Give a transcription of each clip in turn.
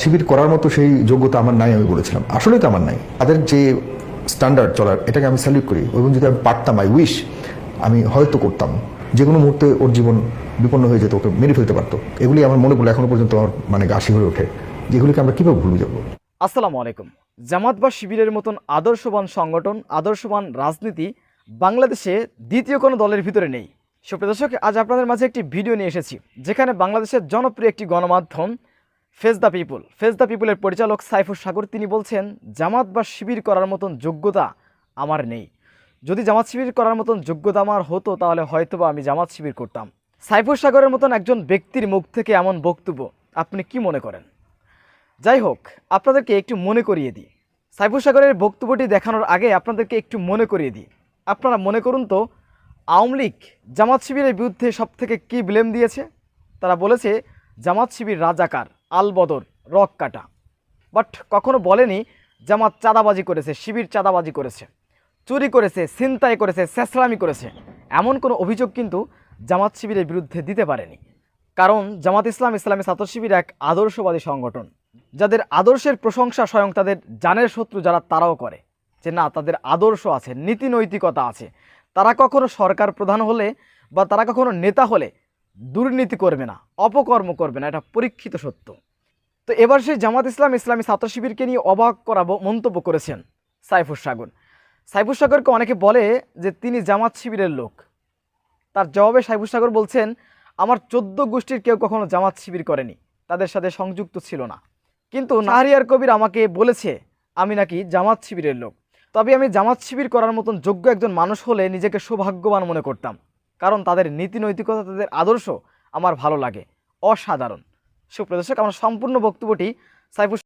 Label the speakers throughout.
Speaker 1: শিবির করার মতো সেই যোগ্যতা আমার নাই, আমি বলেছিলাম। আসলেই তো আমার নাই। তাদের যে স্ট্যান্ডার্ড চলার, এটাকে আমি স্যালিউট করি। এবং যদি আমি পারতাম আই উইশ আমি হয়তো করতাম। যে কোনো মুহূর্তে ওর জীবন বিপন্ন হয়ে যেত, ওকে মেরে ফেলতে পারতো। এগুলি আমার মনে পড়লে এখনও পর্যন্ত আমার মানে গাছি হয়ে ওঠে যেগুলিকে আমরা কীভাবে ভুলে যাব?
Speaker 2: আসসালামু আলাইকুম। জামাত বা শিবিরের মতন আদর্শবান সংগঠন, আদর্শবান রাজনীতি বাংলাদেশে দ্বিতীয় কোনো দলের ভিতরে নেই। সুপ্রিয় দর্শক, আজ আপনাদের মাঝে একটি ভিডিও নিয়ে এসেছি, যেখানে বাংলাদেশের জনপ্রিয় একটি গণমাধ্যম face the people face the পিপুলের পরিচালক সাইফুর সাগর, তিনি বলছেন, জামাত বা শিবির করার মতন যোগ্যতা আমার নেই। যদি জামাত শিবির করার মতন যোগ্যতা আমার হতো, তাহলে হয়তোবা আমি জামাত শিবির করতাম। সাইফুর সাগরের মতন একজন ব্যক্তির মুখ থেকে এমন বক্তব্য আপনি কি মনে করেন? যাই হোক, আপনাদেরকে একটু মনে করিয়ে দিই। সাইফুর সাগরের বক্তব্যটি দেখানোর আগে আপনাদেরকে একটু মনে করিয়ে দিই। আপনারা মনে করুন তো, আওয়ামী লীগ জামাত শিবিরের বিরুদ্ধে সবথেকে কী ব্লেম দিয়েছে? তারা বলেছে, জামাত শিবির রাজাকার। আলবদর, রক কাটা। বাট কখনো বলেনি জামাত চাঁদাবাজি করেছে, শিবির চাঁদাবাজি করেছে, চুরি করেছে, ছিনতাই করেছে শেষরামি করেছে। এমন কোনো অভিযোগ কিন্তু জামাত শিবিরের বিরুদ্ধে দিতে পারেনি। কারণ জামাত ইসলাম ইসলামী ছাত্র শিবির এক আদর্শবাদী সংগঠন। যাদের আদর্শের প্রশংসা স্বয়ং তাদের জানের শত্রু যারা, তারাও করে। যে না, তাদের আদর্শ আছে নীতি নৈতিকতা আছে। তারা কখনো সরকার প্রধান হলে বা তারা কখনো নেতা হলে দুর্নীতি করবে না অপকর্ম করবে না এটা পরীক্ষিত সত্য। তো এবার সেই জামাত ইসলাম ইসলামী ছাত্র শিবিরকে নিয়ে অবাক করা মন্তব্য করেছেন সাইফুর সাগর। সাইফুর সাগরকে অনেকে বলে যে তিনি জামাত শিবিরের লোক। তার জবাবে সাইফুর সাগর বলছেন আমার চোদ্দ গোষ্ঠীর কেউ কখনো জামাত শিবির করেনি তাদের সাথে সংযুক্ত ছিল না। কিন্তু নাহারিয়ার কবির আমাকে বলেছে আমি নাকি জামাত শিবিরের লোক। তবে আমি জামাত শিবির করার মতন যোগ্য একজন মানুষ হলে নিজেকে সৌভাগ্যবান মনে করতাম। কারণ তাদের নীতি নৈতিকতা তাদের আদর্শ আমার ভালো লাগে। অসাধারণ। সুপ্রদর্শক আমার সম্পূর্ণ বক্তব্যটি সাইফুর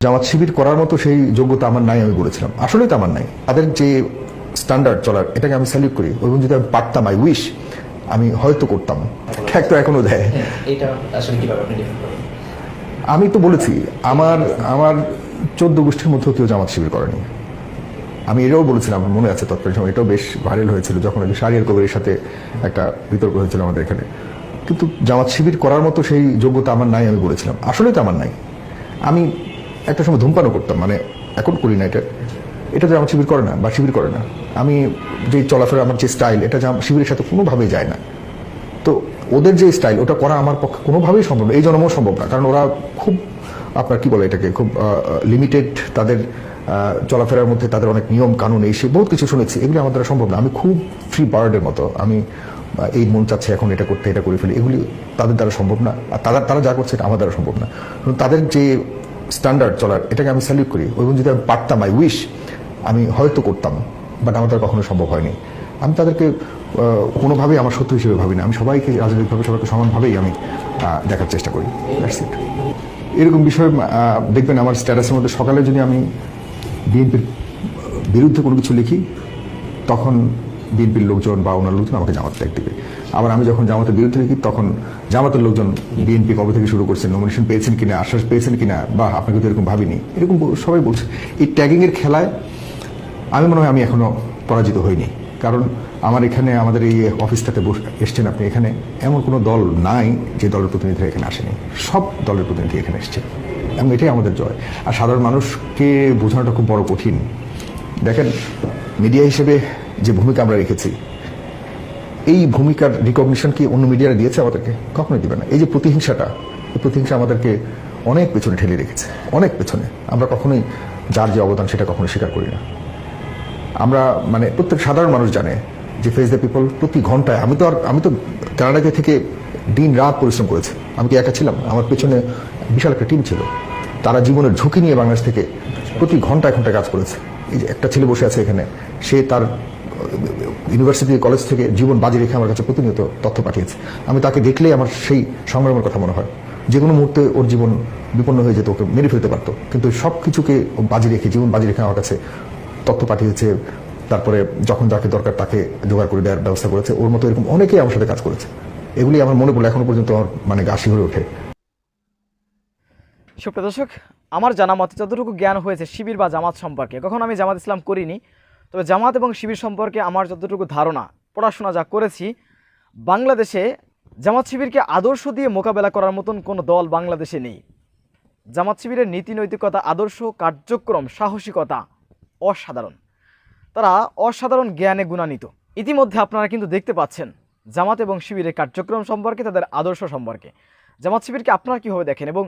Speaker 1: জামাত শিবির করার মতো সেই যোগ্যতা আমার নাই আমি বলেছিলাম। আসলেই তো আমার নাই। তাদের যে স্ট্যান্ডার্ড চলার এটাকে আমি স্যালিউট করি। এবং যদি আমি পারতাম আই উইশ আমি হয়তো করতাম। ঠেক তো এখনও দেয়।
Speaker 3: আসলে
Speaker 1: আমি তো বলেছি আমার আমার চোদ্দ গোষ্ঠীর মধ্যেও কেউ জামাত শিবির করেনি। আমি এটাও বলেছিলাম মনে আছে তৎকালীন সময়, এটাও বেশ ভাইরাল হয়েছিল যখন ওই শাহরিয়ার কবিরের সাথে একটা বিতর্ক হয়েছিল আমাদের এখানে। কিন্তু জামাত শিবির করার মতো সেই যোগ্যতা আমার নাই, আমি বলেছিলাম। আসলেই তো আমার নাই। আমি একটা সময় ধূমপানও করতাম মানে এখন করি না এটা। এটা জামাত শিবির করে না, বা শিবির করে না। আমি যে চলাফেরা, আমার যে স্টাইল এটা শিবিরের সাথে কোনোভাবেই যায় না। তো ওদের যে স্টাইল ওটা করা আমার পক্ষে কোনোভাবেই সম্ভব না। এই জন্মও সম্ভব না। কারণ ওরা খুব, আপনার কি বলে এটাকে, খুব লিমিটেড তাদের চলাফেরার মধ্যে তাদের অনেক নিয়ম কানুন এই সে বহুত কিছু শুনেছি। এগুলি আমার দ্বারা সম্ভব না। আমি খুব ফ্রি বার্ডের মতো। আমি এই মন চাচ্ছে এখন এটা করতে, এটা করে ফেলি। এগুলি তাদের দ্বারা সম্ভব না। আর তারা তারা যা করছে এটা আমার দ্বারা সম্ভব না। তাদের যে স্ট্যান্ডার্ড চলার, এটাকে আমি স্যালিউট করি। এবং যদি আমি পারতাম আই উইশ আমি হয়তো করতাম। বাট আমার দ্বারা কখনো সম্ভব হয়নি। আমি তাদেরকে কোনোভাবেই আমার শত্রু হিসেবে ভাবি না। আমি সবাইকে রাজনৈতিকভাবে, সবাইকে সমানভাবেই আমি দেখার চেষ্টা করি। That's it. এরকম বিষয় দেখবেন আমার স্ট্যাটাসের মধ্যে সকালে যদি আমি বিএনপির বিরুদ্ধে কোনো কিছু লিখি, তখন বিএনপির লোকজন বা ওনার লোকজন আমাকে জামাত ত্যাগ দেবে। আবার আমি যখন জামাতের বিরুদ্ধে লিখি, তখন জামাতের লোকজন বিএনপি কবে থেকে শুরু করছেন নমিনেশন পেয়েছেন কিনা, আশ্বাস পেয়েছেন কিনা, বা আপনাকে তো এরকম ভাবিনি, এরকম সবাই বলছে। এই ট্যাগিংয়ের খেলায় আমি মনে হয় আমি এখনও পরাজিত হইনি। কারণ আমার এখানে, আমাদের এই অফিসটাতে বস- এসছেন আপনি। এখানে এমন কোনো দল নাই যে দলের প্রতিনিধিরা এখানে আসেনি। সব দলের প্রতিনিধি এখানে এসছে। এবং এটাই আমাদের জয়। আর সাধারণ মানুষকে বোঝানোটা খুব বড় কঠিন। দেখেন মিডিয়া হিসেবে যে ভূমিকা আমরা রেখেছি, এই ভূমিকার রিকগনিশন কি অন্য মিডিয়ারা দিয়েছে আমাদেরকে? কখনোই দিবে না। এই যে প্রতিহিংসাটা, এই প্রতিহিংসা আমাদেরকে অনেক পেছনে ঠেলে রেখেছে। অনেক পেছনে। আমরা কখনোই যার যে অবদান সেটা কখনো স্বীকার করি না। আমরা মানে প্রত্যেক সাধারণ মানুষ জানে যে ফেস দ্য পিপল প্রতি ঘন্টায়। আমি তো আর আমি তো কানাডাতে থেকে দিন রাত পরিশ্রম করেছি। আমি কি একা ছিলাম? আমার পেছনে বিশাল একটা টিম ছিল। তারা জীবনের ঝুঁকি নিয়ে বাংলাদেশ থেকে প্রতি ঘন্টায় ঘন্টায় কাজ করেছে। এই যে একটা ছেলে বসে আছে এখানে, সে তার ইউনিভার্সিটি কলেজ থেকে জীবন বাজি রেখে আমার কাছে প্রতিনিয়ত তথ্য পাঠিয়েছে। আমি তাকে দেখলেই আমার সেই সংগ্রামের কথা মনে হয়। যে কোনো মুহূর্তে ওর জীবন বিপন্ন হয়ে যেত, ওকে মেরে ফেলতে পারতো। কিন্তু সব কিছুকে বাজি রেখে, জীবন বাজি রেখে আমার কাছে তথ্য পাঠিয়েছে। তারপরে যখন যাকে দরকার তাকে জোগাড় করে দেওয়ার ব্যবস্থা করেছে, ওর মতো এরকম অনেকেই আমার সাথে কাজ করেছে। এগুলি আমার মনে পড়লে এখনও পর্যন্ত আমার মানে গাছি হয়ে ওঠে।
Speaker 2: সুপ্রিয় দর্শক, আমার জানা মতে যতটুকু জ্ঞান হয়েছে শিবির বা জামাত সম্পর্কে, কখনো আমি জামাত ইসলাম করিনি, তবে জামাত এবং শিবির সম্পর্কে আমার যতটুকু ধারণা, পড়াশোনা যা করেছি, বাংলাদেশে জামাত শিবিরকে আদর্শ দিয়ে মোকাবেলা করার মতন কোনো দল বাংলাদেশে নেই। জামাত শিবিরের নীতি নৈতিকতা আদর্শ, কার্যক্রম, সাহসিকতা অসাধারণ। তারা অসাধারণ জ্ঞানে গুণান্বিত। ইতিমধ্যে আপনারা কিন্তু দেখতে পাচ্ছেন জামাত এবং শিবিরের কার্যক্রম সম্পর্কে, তাদের আদর্শ সম্পর্কে। জামাত শিবিরকে আপনারা কীভাবে দেখেন এবং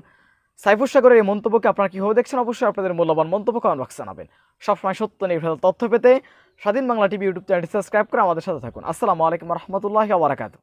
Speaker 2: সাইফুর সাগরের এই মন্তব্যকে আপনারা কীভাবে দেখছেন, অবশ্যই আপনাদের মূল্যবান মন্তব্য কমেন্ট বক্সে জানাবেন। সবসময় সত্য নির্ভর তথ্য পেতে স্বাধীন বাংলা টিভি ইউটিউব চ্যানেলটি সাবস্ক্রাইব করে আমাদের সাথে থাকুন। আসসালামু আলাইকুম রহমতুল্লাহ বারাকাতু